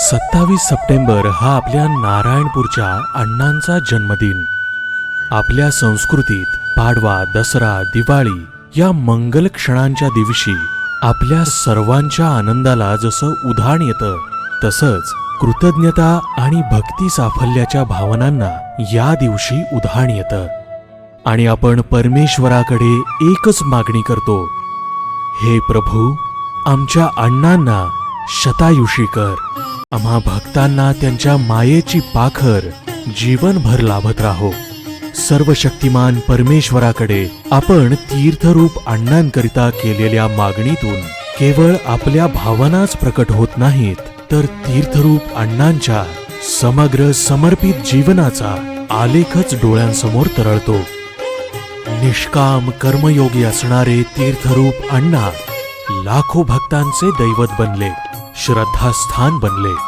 सत्तावीस सप्टेंबर हा आपल्या नारायणपूरच्या अण्णांचा जन्मदिन. आपल्या संस्कृतीत पाडवा दसरा दिवाळी या मंगल क्षणांच्या दिवशी आपल्या सर्वांच्या आनंदाला जसं उधाण येतं तसंच कृतज्ञता आणि भक्ती साफल्याच्या भावनांना या दिवशी उधाण येतं. आणि आपण परमेश्वराकडे एकच मागणी करतो. हे प्रभू आमच्या अण्णांना शतायुषी कर. आम्हा भक्तांना त्यांच्या मायेची पाखर जीवनभर लाभत राहो. सर्व शक्तिमान परमेश्वराकडे आपण तीर्थरूप अण्णांकरिता केलेल्या मागणीतून केवळ आपल्या भावनाच प्रकट होत नाहीत तर तीर्थरूप अण्णांच्या समग्र समर्पित जीवनाचा आलेखच डोळ्यांसमोर तरळतो. निष्काम कर्मयोगी असणारे तीर्थरूप अण्णा लाखो भक्तांचे दैवत बनले श्रद्धास्थान बनले.